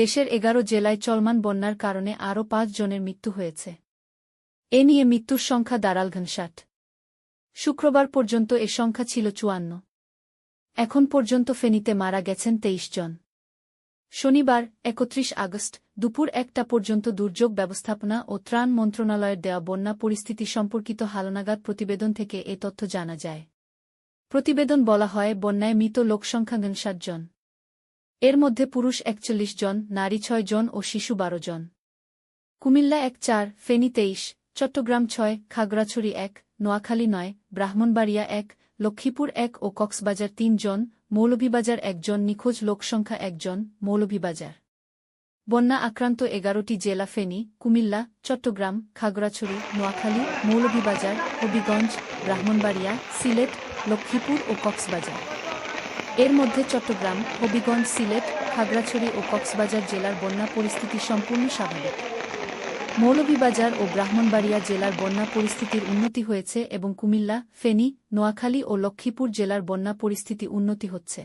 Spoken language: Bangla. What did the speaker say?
দেশের এগারো জেলায় চলমান বন্যার কারণে আরও পাঁচ জনের মৃত্যু হয়েছে। এ নিয়ে মৃত্যুর সংখ্যা দাঁড়াল ঘনষাট শুক্রবার পর্যন্ত এ সংখ্যা ছিল চুয়ান্ন। এখন পর্যন্ত ফেনীতে মারা গেছেন তেইশ জন। শনিবার, একত্রিশ আগস্ট, দুপুর একটা পর্যন্ত দুর্যোগ ব্যবস্থাপনা ও ত্রাণ মন্ত্রণালয়ের দেওয়া বন্যা পরিস্থিতি সম্পর্কিত হালনাগাদ প্রতিবেদন থেকে এ তথ্য জানা যায়। প্রতিবেদন বলা হয়, বন্যায় মৃত লোকসংখ্যা ষাট জন। এর মধ্যে পুরুষ একচল্লিশ জন, নারী ছয় জন ও শিশু বারো জন। কুমিল্লা এক চার, ফেনী তেইশ, চট্টগ্রাম ছয়, খাগড়াছড়ি এক, নোয়াখালী নয়, ব্রাহ্মণবাড়িয়া এক, লক্ষ্মীপুর এক ও কক্সবাজার তিন জন, মৌলভীবাজার একজন নিখোঁজ লোকসংখ্যা একজন মৌলভীবাজার। বন্যা আক্রান্ত এগারোটি জেলা ফেনী, কুমিল্লা, চট্টগ্রাম, খাগড়াছড়ি, নোয়াখালী, মৌলভীবাজার, হবিগঞ্জ, ব্রাহ্মণবাড়িয়া, সিলেট, লক্ষ্মীপুর ও কক্সবাজার। এর মধ্যে চট্টগ্রাম, হবিগঞ্জ, সিলেট, খাগড়াছড়ি ও কক্সবাজার জেলার বন্যা পরিস্থিতি সম্পূর্ণ স্বাভাবিক। মৌলভীবাজার ও ব্রাহ্মণবাড়িয়া জেলার বন্যা পরিস্থিতির উন্নতি হয়েছে এবং কুমিল্লা, ফেনী, নোয়াখালী ও লক্ষ্মীপুর জেলার বন্যা পরিস্থিতি উন্নতি হচ্ছে।